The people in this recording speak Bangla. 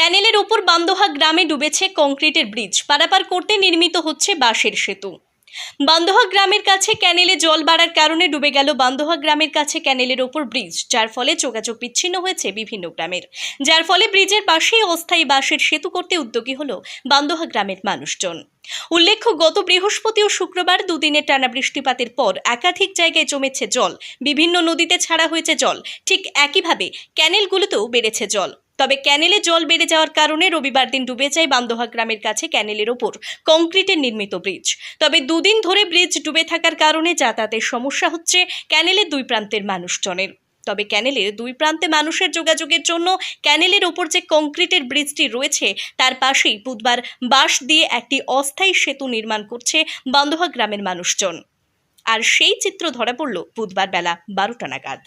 ক্যানেলের ওপর বান্দোহা গ্রামে ডুবেছে কংক্রিটের ব্রিজ। পারাপার করতে নির্মিত হচ্ছে বাঁশের সেতু। বান্দোহা গ্রামের কাছে ক্যানেলে জল বাড়ার কারণে ডুবে গেল বান্দোহা গ্রামের কাছে ক্যানেলের ওপর ব্রিজ, যার ফলে যোগাযোগ বিচ্ছিন্ন হয়েছে বিভিন্ন গ্রামের। যার ফলে ব্রিজের পাশেই অস্থায়ী বাঁশের সেতু করতে উদ্যোগী হল বান্দোহা গ্রামের মানুষজন। উল্লেখ্য, গত বৃহস্পতি ও শুক্রবার দুদিনের টানা বৃষ্টিপাতের পর একাধিক জায়গায় জমেছে জল। বিভিন্ন নদীতে ছাড়া হয়েছে জল। ঠিক একইভাবে ক্যানেলগুলোতেও বেড়েছে জল। তবে ক্যানেলে জল বেড়ে যাওয়ার কারণে রবিবার দিন ডুবে যায় বান্দোহা গ্রামের কাছে ক্যানেলের ওপর কংক্রিটের নির্মিত ব্রিজ। তবে দুদিন ধরে ব্রিজ ডুবে থাকার কারণে যাতায়াতের সমস্যা হচ্ছে ক্যানেলের দুই প্রান্তের মানুষজনের। তবে ক্যানেলের দুই প্রান্তে মানুষের যোগাযোগের জন্য ক্যানেলের ওপর যে কংক্রিটের ব্রিজটি রয়েছে, তার পাশেই বুধবার বাঁশ দিয়ে একটি অস্থায়ী সেতু নির্মাণ করছে বান্দোহা গ্রামের মানুষজন। আর সেই চিত্র ধরা পড়ল বুধবার বেলা বারোটা নাগাদ।